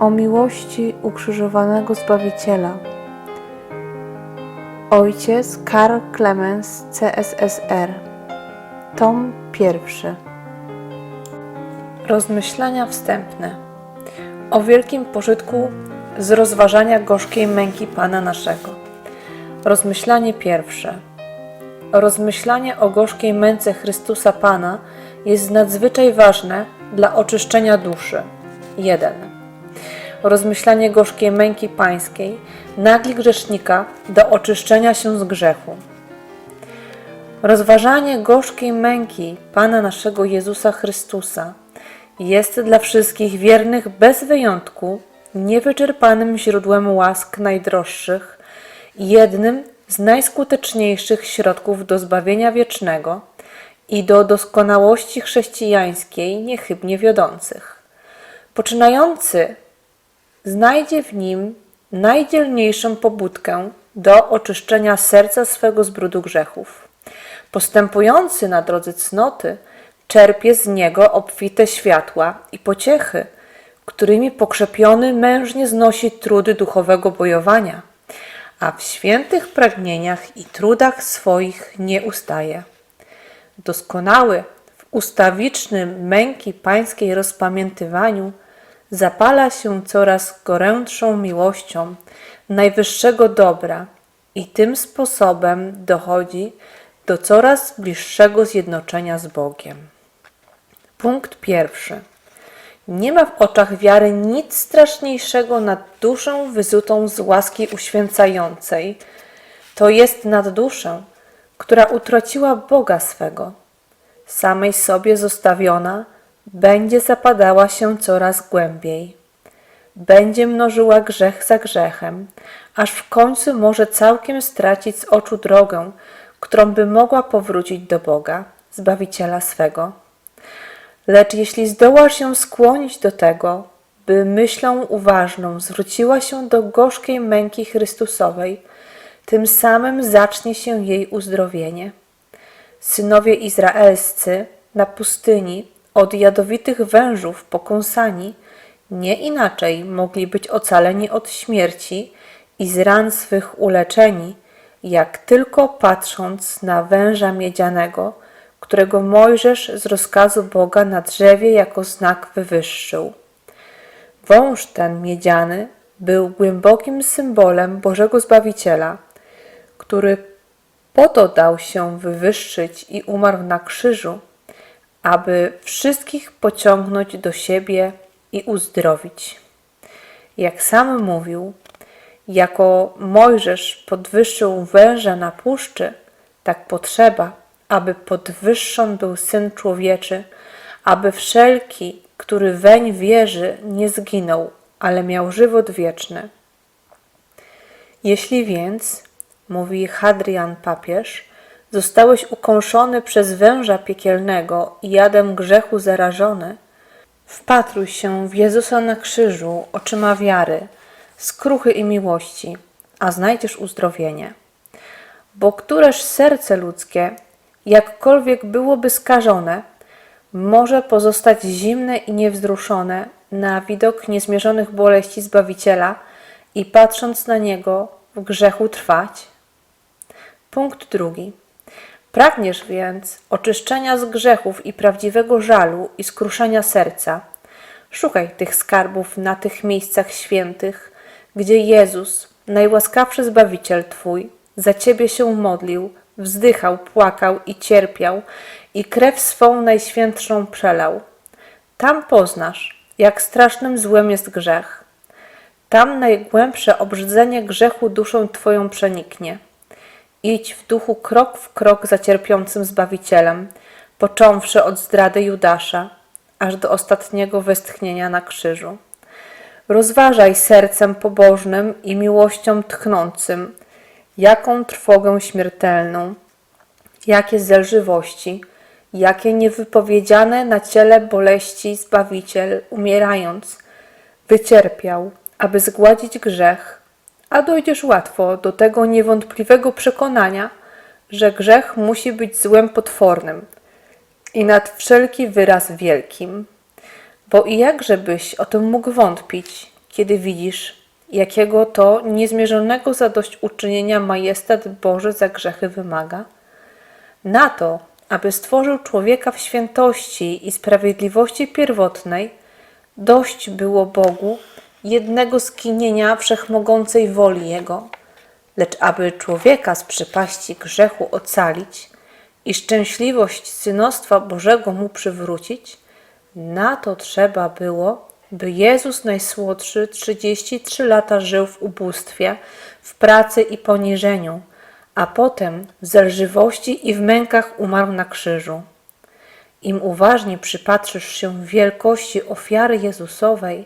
o miłości ukrzyżowanego Zbawiciela. Ojciec Karl Clemens CSSR Tom pierwszy Rozmyślania wstępne o wielkim pożytku z rozważania gorzkiej męki Pana naszego. Rozmyślanie pierwsze. Rozmyślanie o gorzkiej męce Chrystusa Pana jest nadzwyczaj ważne dla oczyszczenia duszy. 1. Rozmyślanie gorzkiej męki Pańskiej nagli grzesznika do oczyszczenia się z grzechu. Rozważanie gorzkiej męki Pana naszego Jezusa Chrystusa jest dla wszystkich wiernych bez wyjątku niewyczerpanym źródłem łask najdroższych i jednym z najskuteczniejszych środków do zbawienia wiecznego i do doskonałości chrześcijańskiej niechybnie wiodących. Poczynający znajdzie w nim najdzielniejszą pobudkę do oczyszczenia serca swego z brudu grzechów. Postępujący na drodze cnoty czerpie z niego obfite światła i pociechy, którymi pokrzepiony mężnie znosi trudy duchowego bojowania, a w świętych pragnieniach i trudach swoich nie ustaje. Doskonały w ustawicznym męki pańskiej rozpamiętywaniu zapala się coraz gorętszą miłością najwyższego dobra i tym sposobem dochodzi do coraz bliższego zjednoczenia z Bogiem. Punkt pierwszy. Nie ma w oczach wiary nic straszniejszego nad duszę wyzutą z łaski uświęcającej. To jest nad duszę, która utraciła Boga swego. Samej sobie zostawiona, będzie zapadała się coraz głębiej. Będzie mnożyła grzech za grzechem, aż w końcu może całkiem stracić z oczu drogę, którą by mogła powrócić do Boga, Zbawiciela swego. Lecz jeśli zdołasz się skłonić do tego, by myślą uważną zwróciła się do gorzkiej męki Chrystusowej, tym samym zacznie się jej uzdrowienie. Synowie izraelscy na pustyni od jadowitych wężów pokąsani, nie inaczej mogli być ocaleni od śmierci i z ran swych uleczeni, jak tylko patrząc na węża miedzianego, którego Mojżesz z rozkazu Boga na drzewie jako znak wywyższył. Wąż ten miedziany był głębokim symbolem Bożego Zbawiciela, który po to dał się wywyższyć i umarł na krzyżu, aby wszystkich pociągnąć do siebie i uzdrowić. Jak sam mówił, jako Mojżesz podwyższył węża na puszczy, tak potrzeba, aby podwyższon był Syn Człowieczy, aby wszelki, który weń wierzy, nie zginął, ale miał żywot wieczny. Jeśli więc, mówi Hadrian papież, zostałeś ukąszony przez węża piekielnego i jadem grzechu zarażony, wpatruj się w Jezusa na krzyżu oczyma wiary, skruchy i miłości, a znajdziesz uzdrowienie. Bo któreż serce ludzkie, jakkolwiek byłoby skażone, może pozostać zimne i niewzruszone na widok niezmierzonych boleści Zbawiciela i patrząc na Niego w grzechu trwać? Punkt drugi. Pragniesz więc oczyszczenia z grzechów i prawdziwego żalu i skruszenia serca. Szukaj tych skarbów na tych miejscach świętych, gdzie Jezus, najłaskawszy Zbawiciel Twój, za Ciebie się modlił, wzdychał, płakał i cierpiał i krew swą najświętszą przelał. Tam poznasz, jak strasznym złem jest grzech. Tam najgłębsze obrzydzenie grzechu duszą Twoją przeniknie. Idź w duchu krok w krok za cierpiącym Zbawicielem, począwszy od zdrady Judasza, aż do ostatniego westchnienia na krzyżu. Rozważaj sercem pobożnym i miłością tchnącym, jaką trwogę śmiertelną, jakie zelżywości, jakie niewypowiedziane na ciele boleści Zbawiciel, umierając, wycierpiał, aby zgładzić grzech, a dojdziesz łatwo do tego niewątpliwego przekonania, że grzech musi być złem potwornym i nad wszelki wyraz wielkim. Bo i jakże byś o tym mógł wątpić, kiedy widzisz, jakiego to niezmierzonego zadośćuczynienia majestat Boży za grzechy wymaga? Na to, aby stworzył człowieka w świętości i sprawiedliwości pierwotnej, dość było Bogu jednego skinienia wszechmogącej woli Jego, lecz aby człowieka z przepaści grzechu ocalić i szczęśliwość synostwa Bożego mu przywrócić, na to trzeba było, by Jezus Najsłodszy 33 lata żył w ubóstwie, w pracy i poniżeniu, a potem w zelżywości i w mękach umarł na krzyżu. Im uważnie przypatrzysz się wielkości ofiary Jezusowej,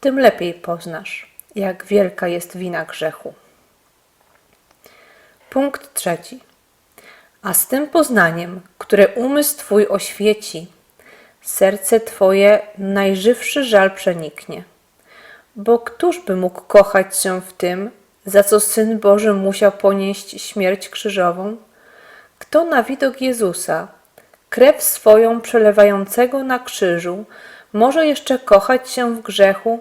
tym lepiej poznasz, jak wielka jest wina grzechu. Punkt trzeci. A z tym poznaniem, które umysł Twój oświeci, serce Twoje najżywszy żal przeniknie. Bo któż by mógł kochać się w tym, za co Syn Boży musiał ponieść śmierć krzyżową? Kto na widok Jezusa, krew swoją przelewającego na krzyżu, może jeszcze kochać się w grzechu?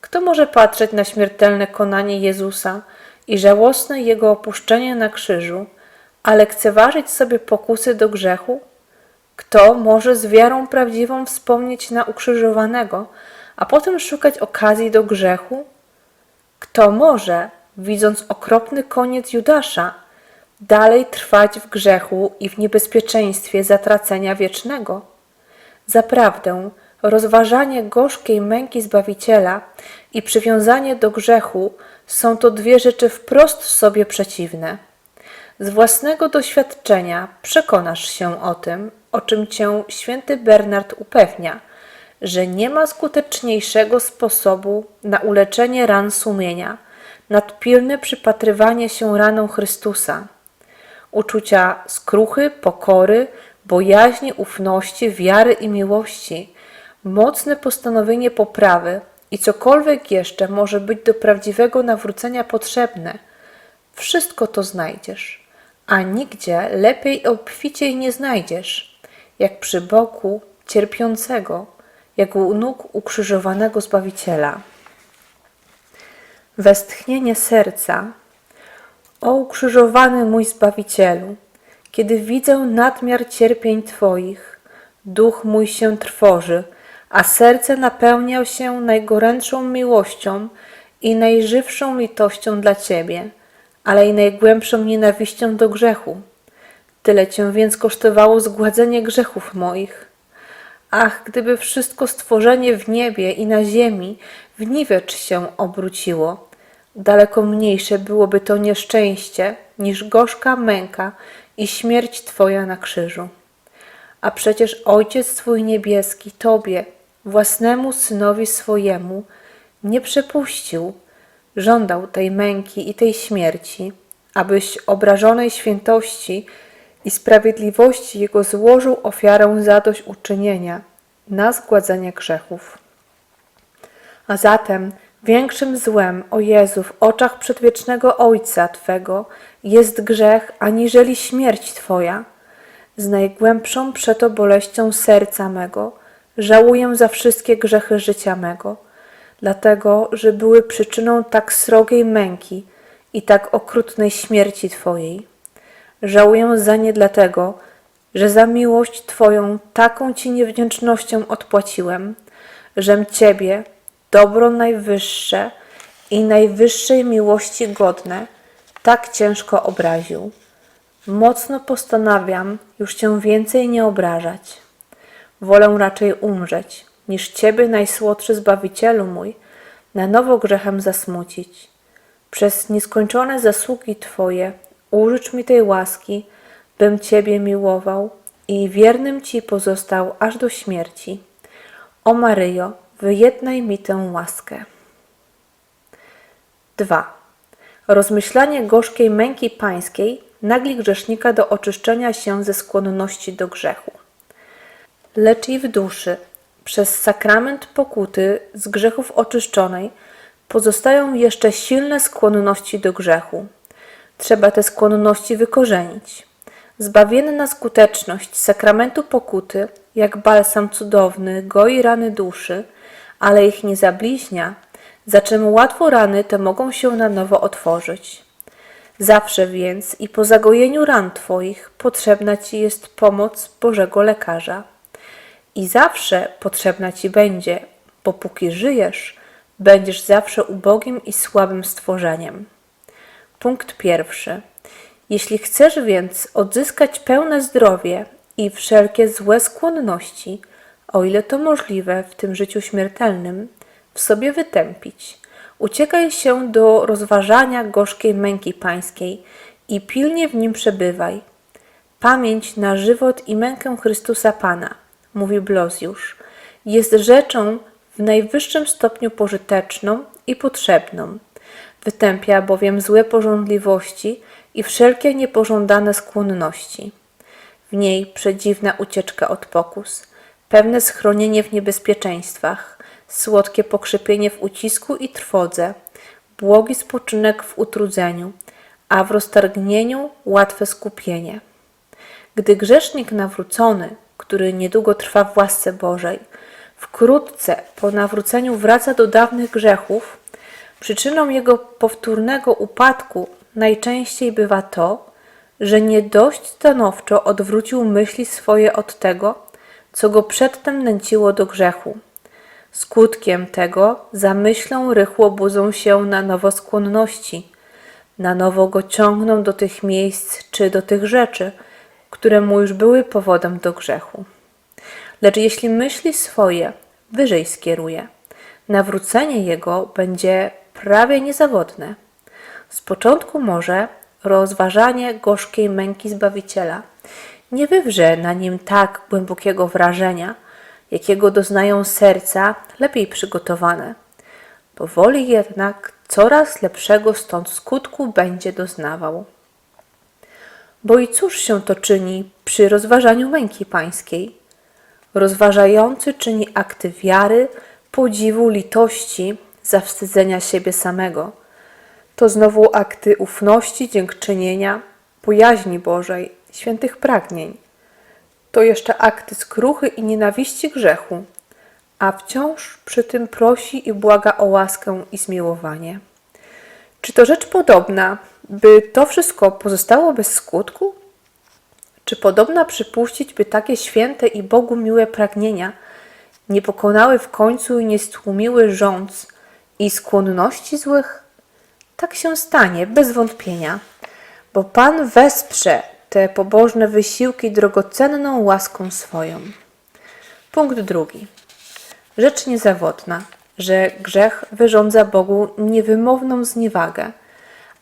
Kto może patrzeć na śmiertelne konanie Jezusa i żałosne Jego opuszczenie na krzyżu, a lekceważyć sobie pokusy do grzechu? Kto może z wiarą prawdziwą wspomnieć na ukrzyżowanego, a potem szukać okazji do grzechu? Kto może, widząc okropny koniec Judasza, dalej trwać w grzechu i w niebezpieczeństwie zatracenia wiecznego? Zaprawdę, rozważanie gorzkiej męki Zbawiciela i przywiązanie do grzechu są to dwie rzeczy wprost sobie przeciwne. Z własnego doświadczenia przekonasz się o tym, o czym cię święty Bernard upewnia, że nie ma skuteczniejszego sposobu na uleczenie ran sumienia, nad pilne przypatrywanie się raną Chrystusa. Uczucia skruchy, pokory, bojaźni, ufności, wiary i miłości, mocne postanowienie poprawy i cokolwiek jeszcze może być do prawdziwego nawrócenia potrzebne, wszystko to znajdziesz, a nigdzie lepiej i obficiej nie znajdziesz, jak przy boku cierpiącego, jak u nóg ukrzyżowanego Zbawiciela. Westchnienie serca. O ukrzyżowany mój Zbawicielu, kiedy widzę nadmiar cierpień Twoich, duch mój się trwoży, a serce napełnia się najgorętszą miłością i najżywszą litością dla Ciebie, ale i najgłębszą nienawiścią do grzechu. Tyle Cię więc kosztowało zgładzenie grzechów moich. Ach, gdyby wszystko stworzenie w niebie i na ziemi w niwecz się obróciło, daleko mniejsze byłoby to nieszczęście niż gorzka męka i śmierć Twoja na krzyżu. A przecież Ojciec Twój niebieski Tobie, własnemu Synowi swojemu, nie przepuścił, żądał tej męki i tej śmierci, abyś obrażonej świętości i sprawiedliwości Jego złożył ofiarę zadośćuczynienia na zgładzenie grzechów. A zatem większym złem, o Jezu, w oczach przedwiecznego Ojca Twego jest grzech, aniżeli śmierć Twoja. Z najgłębszą przeto boleścią serca mego żałuję za wszystkie grzechy życia mego, dlatego, że były przyczyną tak srogiej męki i tak okrutnej śmierci Twojej. Żałuję za nie dlatego, że za miłość Twoją taką Ci niewdzięcznością odpłaciłem, żem Ciebie, dobro najwyższe i najwyższej miłości godne, tak ciężko obraził. Mocno postanawiam już Cię więcej nie obrażać. Wolę raczej umrzeć, niż Ciebie, najsłodszy Zbawicielu mój, na nowo grzechem zasmucić. Przez nieskończone zasługi Twoje użycz mi tej łaski, bym Ciebie miłował i wiernym Ci pozostał aż do śmierci. O Maryjo, wyjednaj mi tę łaskę. 2. Rozmyślanie gorzkiej męki pańskiej nagli grzesznika do oczyszczenia się ze skłonności do grzechu. Lecz i w duszy, przez sakrament pokuty z grzechów oczyszczonej, pozostają jeszcze silne skłonności do grzechu. Trzeba te skłonności wykorzenić. Zbawienna skuteczność sakramentu pokuty, jak balsam cudowny, goi rany duszy, ale ich nie zabliźnia, za czym łatwo rany te mogą się na nowo otworzyć. Zawsze więc i po zagojeniu ran Twoich potrzebna Ci jest pomoc Bożego lekarza. I zawsze potrzebna Ci będzie, bo póki żyjesz, będziesz zawsze ubogim i słabym stworzeniem. Punkt pierwszy. Jeśli chcesz więc odzyskać pełne zdrowie i wszelkie złe skłonności, o ile to możliwe w tym życiu śmiertelnym, w sobie wytępić, uciekaj się do rozważania gorzkiej męki pańskiej i pilnie w nim przebywaj. Pamięć na żywot i mękę Chrystusa Pana, mówi Blozjusz, jest rzeczą w najwyższym stopniu pożyteczną i potrzebną. Wytępia bowiem złe pożądliwości i wszelkie niepożądane skłonności. W niej przedziwna ucieczka od pokus, pewne schronienie w niebezpieczeństwach, słodkie pokrzepienie w ucisku i trwodze, błogi spoczynek w utrudzeniu, a w roztargnieniu łatwe skupienie. Gdy grzesznik nawrócony, który niedługo trwa w łasce Bożej, wkrótce po nawróceniu wraca do dawnych grzechów, przyczyną jego powtórnego upadku najczęściej bywa to, że nie dość stanowczo odwrócił myśli swoje od tego, co go przedtem nęciło do grzechu. Skutkiem tego za myślą rychło budzą się na nowo skłonności, na nowo go ciągną do tych miejsc czy do tych rzeczy, które mu już były powodem do grzechu. Lecz jeśli myśli swoje wyżej skieruje, nawrócenie jego będzie prawie niezawodne. Z początku może rozważanie gorzkiej męki Zbawiciela nie wywrze na nim tak głębokiego wrażenia, jakiego doznają serca lepiej przygotowane. Powoli jednak coraz lepszego stąd skutku będzie doznawał. Bo i cóż się to czyni przy rozważaniu męki pańskiej? Rozważający czyni akty wiary, podziwu, litości, zawstydzenia siebie samego. To znowu akty ufności, dziękczynienia, bojaźni Bożej, świętych pragnień. To jeszcze akty skruchy i nienawiści grzechu, a wciąż przy tym prosi i błaga o łaskę i zmiłowanie. Czy to rzecz podobna, by to wszystko pozostało bez skutku? Czy podobna przypuścić, by takie święte i Bogu miłe pragnienia nie pokonały w końcu i nie stłumiły rządz i skłonności złych? Tak się stanie, bez wątpienia, bo Pan wesprze te pobożne wysiłki drogocenną łaską swoją. Punkt drugi. Rzecz niezawodna, że grzech wyrządza Bogu niewymowną zniewagę,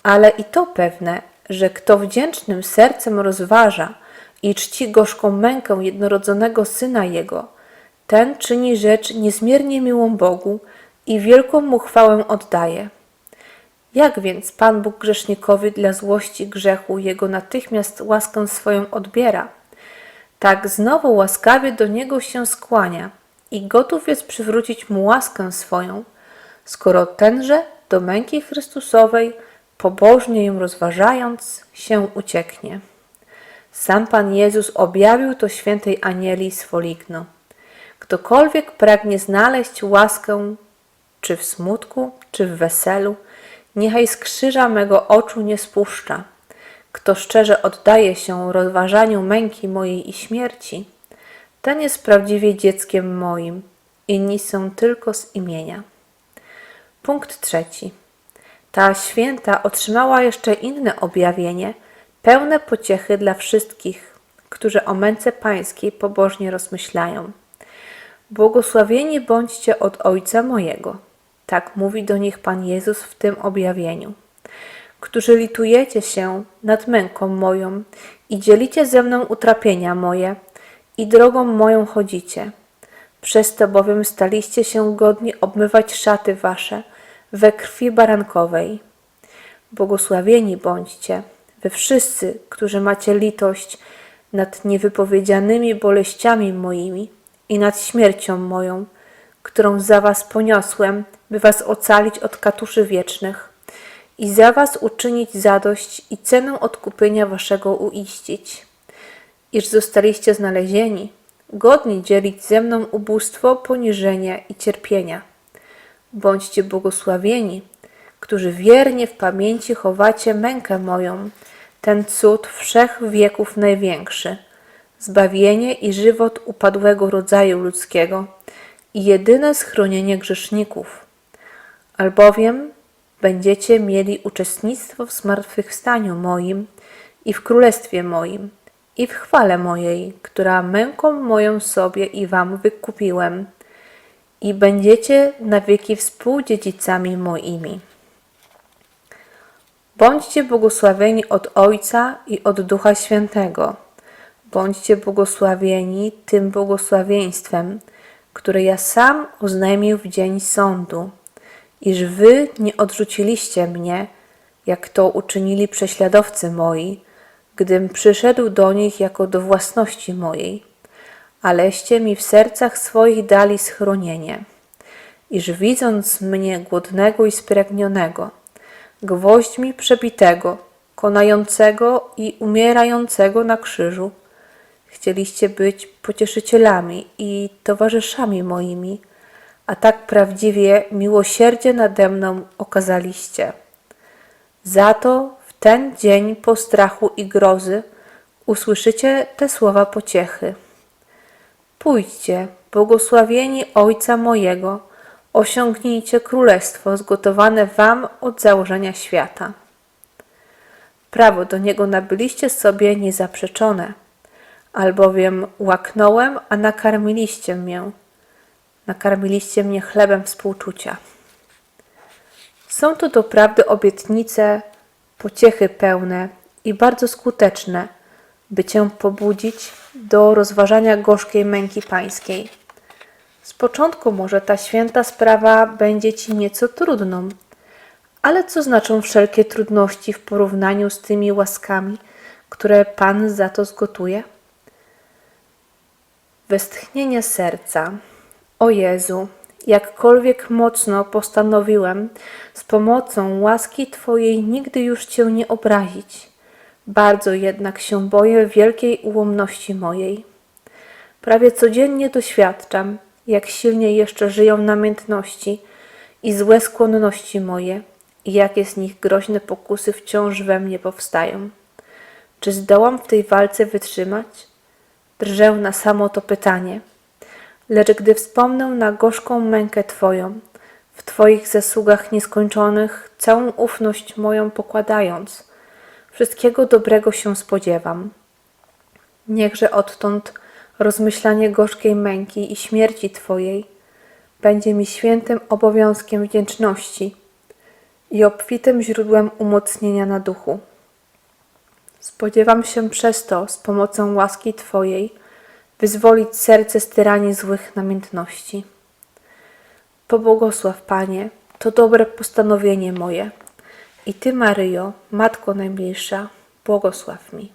ale i to pewne, że kto wdzięcznym sercem rozważa i czci gorzką mękę jednorodzonego Syna Jego, ten czyni rzecz niezmiernie miłą Bogu i wielką mu chwałę oddaje. Jak więc Pan Bóg grzesznikowi dla złości grzechu jego natychmiast łaskę swoją odbiera? Tak znowu łaskawie do niego się skłania i gotów jest przywrócić mu łaskę swoją, skoro tenże do męki Chrystusowej, pobożnie ją rozważając, się ucieknie. Sam Pan Jezus objawił to świętej Anieli swoligno. Ktokolwiek pragnie znaleźć łaskę, czy w smutku, czy w weselu, niechaj z krzyża mego oczu nie spuszcza. Kto szczerze oddaje się rozważaniu męki mojej i śmierci, ten jest prawdziwie dzieckiem moim, inni są tylko z imienia. Punkt trzeci. Ta święta otrzymała jeszcze inne objawienie, pełne pociechy dla wszystkich, którzy o męce pańskiej pobożnie rozmyślają. Błogosławieni bądźcie od Ojca mojego. Tak mówi do nich Pan Jezus w tym objawieniu. Którzy litujecie się nad męką moją i dzielicie ze mną utrapienia moje i drogą moją chodzicie. Przez to bowiem staliście się godni obmywać szaty wasze we krwi barankowej. Błogosławieni bądźcie, wy wszyscy, którzy macie litość nad niewypowiedzianymi boleściami moimi i nad śmiercią moją, którą za was poniosłem, by was ocalić od katuszy wiecznych i za was uczynić zadość i cenę odkupienia waszego uiścić. Iż zostaliście znalezieni, godni dzielić ze mną ubóstwo, poniżenie i cierpienia. Bądźcie błogosławieni, którzy wiernie w pamięci chowacie mękę moją, ten cud wszech wieków największy, zbawienie i żywot upadłego rodzaju ludzkiego i jedyne schronienie grzeszników. Albowiem będziecie mieli uczestnictwo w zmartwychwstaniu moim i w królestwie moim i w chwale mojej, która męką moją sobie i wam wykupiłem i będziecie na wieki współdziedzicami moimi. Bądźcie błogosławieni od Ojca i od Ducha Świętego. Bądźcie błogosławieni tym błogosławieństwem, które ja sam oznajmił w dzień sądu, iż wy nie odrzuciliście mnie, jak to uczynili prześladowcy moi, gdym przyszedł do nich jako do własności mojej, aleście mi w sercach swoich dali schronienie, iż widząc mnie głodnego i spragnionego, gwoźdźmi przebitego, konającego i umierającego na krzyżu, chcieliście być pocieszycielami i towarzyszami moimi, a tak prawdziwie miłosierdzie nade mną okazaliście. Za to w ten dzień postrachu i grozy usłyszycie te słowa pociechy. Pójdźcie, błogosławieni Ojca mojego, osiągnijcie królestwo zgotowane wam od założenia świata. Prawo do niego nabyliście sobie niezaprzeczone, albowiem łaknąłem, a nakarmiliście mnie. Nakarmiliście mnie chlebem współczucia. Są to doprawdy obietnice, pociechy pełne i bardzo skuteczne, by Cię pobudzić do rozważania gorzkiej męki pańskiej. Z początku może ta święta sprawa będzie Ci nieco trudną, ale co znaczą wszelkie trudności w porównaniu z tymi łaskami, które Pan za to zgotuje? Westchnienie serca. O Jezu, jakkolwiek mocno postanowiłem z pomocą łaski Twojej nigdy już Cię nie obrazić. Bardzo jednak się boję wielkiej ułomności mojej. Prawie codziennie doświadczam, jak silnie jeszcze żyją namiętności i złe skłonności moje, i jakie z nich groźne pokusy wciąż we mnie powstają. Czy zdołam w tej walce wytrzymać? Drżę na samo to pytanie. Lecz gdy wspomnę na gorzką mękę Twoją, w Twoich zasługach nieskończonych, całą ufność moją pokładając, wszystkiego dobrego się spodziewam. Niechże odtąd rozmyślanie gorzkiej męki i śmierci Twojej będzie mi świętym obowiązkiem wdzięczności i obfitym źródłem umocnienia na duchu. Spodziewam się przez to z pomocą łaski Twojej wyzwolić serce z tyranii złych namiętności. Pobłogosław, Panie, to dobre postanowienie moje. I Ty, Maryjo, Matko Najmilsza, błogosław mi.